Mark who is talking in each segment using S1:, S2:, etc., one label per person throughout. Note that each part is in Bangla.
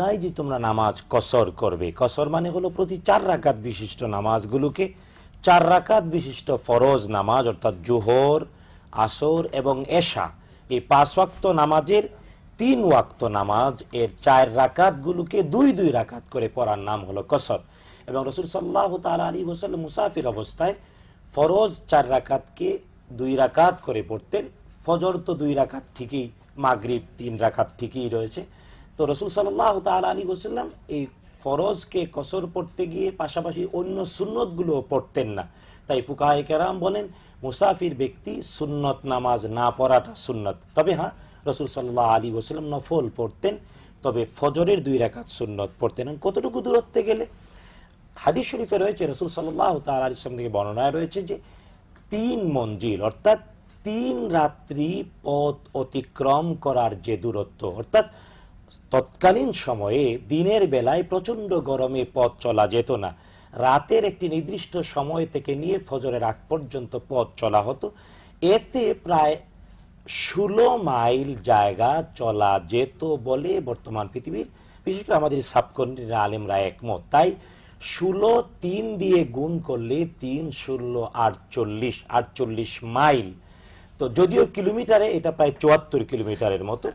S1: নাই যে তোমরা নামাজ কসর করবে। কসর মানে হলো প্রতি চার রাকাত বিশিষ্ট নামাজগুলোকে। চার রাকাত বিশিষ্ট ফরজ নামাজ, অর্থাৎ জোহর, আসর এবং এশা। এই পাঁচ ওয়াক্ত নামাজের তিন ওয়াক্ত নামাজ এর চার রাকাতগুলোকে দুই দুই রাকাত করে পড়ার নাম হলো কসর। এবং রসুল সাল্লাহ তালা আলী হোসাল্লাম মুসাফির অবস্থায় ফরজ চার রাকাতকে দুই রাকাত করে পড়তেন। ফজর তো দুই রাকাত ঠিকই, মাগরিব তিন রাকাত ঠিকই রয়েছে। তো রসুল সাল্লাহ তাল আলী ওসাল্লাম এই ফরজকে কসর পড়তে গিয়ে পাশাপাশি অন্য সুন্নতগুলো পড়তেন না। তাই ফুকাহে কেরাম বলেন, মুসাফির ব্যক্তি সুন্নত নামাজ না পড়াটা সুন্নত। তবে হ্যাঁ রসুল সাল্লাহ আলী ওসাল্লাম নফল পড়তেন, তবে ফজরের দুই রাকাত সুন্নত পড়তেন। কতটুকু দূরত্বে গেলে? হাদিস শরীফে রয়েছে, রসুল সাল্লাহ তাল ইসলাম থেকে বর্ণনায় রয়েছে যে, তিন মঞ্জিল, অর্থাৎ তিন রাত্রি পথ অতিক্রম করার যে দূরত্ব, অর্থাৎ তৎকালীন সময়ে দিনের বেলায় প্রচণ্ড গরমে পথ চলা যেত না। রাতের একটি নির্দিষ্ট সময় থেকে নিয়ে ফজরের আগ পর্যন্ত পথ চলা হতো। এতে প্রায় ষোলো মাইল জায়গা চলা যেত বলে বর্তমান পৃথিবীর, বিশেষ করে আমাদের সাবকন্টিনেন্টের আলেমরা একমত। তাই ষোলো তিন দিয়ে গুণ করলে তিন ষোলো আটচল্লিশ আটচল্লিশ মাইল তো যদিও কিলোমিটারে এটা প্রায় চুয়াত্তর কিলোমিটারের মতো।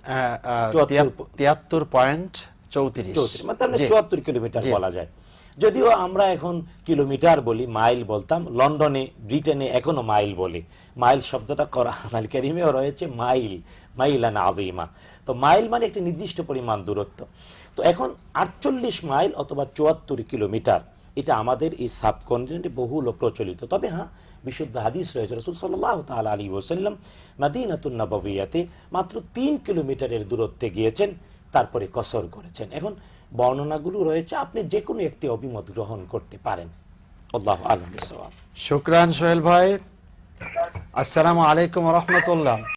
S2: তিয়াত্তর পয়েন্ট চৌত্রিশ।
S1: মানে মানে চুয়াত্তর কিলোমিটার বলা যায়। যদিও আমরা এখন কিলোমিটার বলি মাইল বলতাম লন্ডনে ব্রিটেনে এখনও মাইল বলে। মাইল শব্দটা কোরআন আল কারিমেও রয়েছে মাইল মাইলান আজিমা তো মাইল মানে একটি নির্দিষ্ট পরিমাণ দূরত্ব। তো এখন আটচল্লিশ মাইল অথবা চুয়াত্তর কিলোমিটার এটা আমাদের এই সাবকন্টিনেন্টে বহুল প্রচলিত। তবে হ্যাঁ বিশুদ্ধ হাদিস রয়েছে। রসুল সাল্লাহ তাল আলী ওসাল্লাম মাদিনাতুন নববিয়াতে মাত্র তিন কিলোমিটারের দূরত্বে গিয়েছেন, তারপরে কসর করেছেন। এখন বর্ণনাগুলো রয়েছে, আপনি যে কোনো একটি অভিমত গ্রহণ করতে পারেন। আল্লাহ আলম
S2: সোহেল ভাই, আসসালামু আলাইকুম রহমতুল্লাহ।